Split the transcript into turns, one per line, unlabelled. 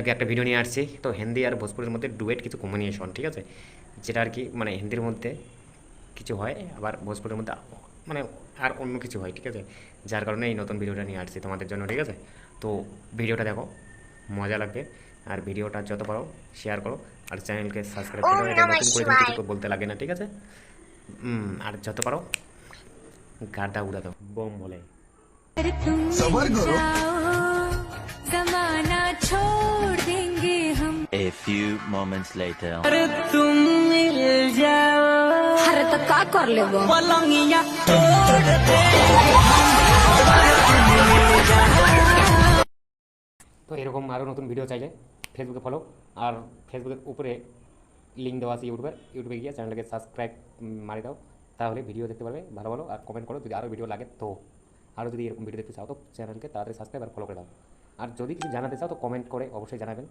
আগে একটা ভিডিও নিয়ে আসছি। তো হিন্দি আর ভোজপুরের মধ্যে ডুয়েট কিছু কম্বিনেশন ঠিক আছে? যেটা আর কি মানে হিন্দির মধ্যে কিছু হয় আবার ভোজপুরের মধ্যে মানে আর অন্য কিছু হয় ঠিক আছে? যার কারণে এই নতুন ভিডিওটা নিয়ে আসছি তোমাদের জন্য ঠিক আছে? তো ভিডিওটা দেখো মজা লাগবে। আর ভিডিওটা যত পারো শেয়ার করো। আর চ্যানেলকে সাবস্ক্রাইব করো নতুন করে কিছু বলতে লাগে না ঠিক আছে? আর যত পারো গাদা উড়া দাও। বোম বলে।
সবার ঘর। জমানা ছোট
A few moments later.
अरे तो का कर ले वो
তো এরকম আরও নতুন ভিডিও চাইলে ফেসবুকে ফলো আর ফেসবুকের উপরে লিঙ্ক দেওয়া আছে ইউটিউবের ইউটিউবে গিয়ে চ্যানেলটাকে সাবস্ক্রাইব মারি দাও তাহলে ভিডিও দেখতে পারবে ভালো ভালো আর কমেন্ট করো যদি আরও ভিডিও লাগে তো আরও যদি এরকম ভিডিও দেখতে চাও তো চ্যানেলকে তাড়াতাড়ি সাবস্ক্রাইব আর ফলো করে দাও আর যদি কিছু জানাতে চাও তো কমেন্ট করে অবশ্যই জানাবেন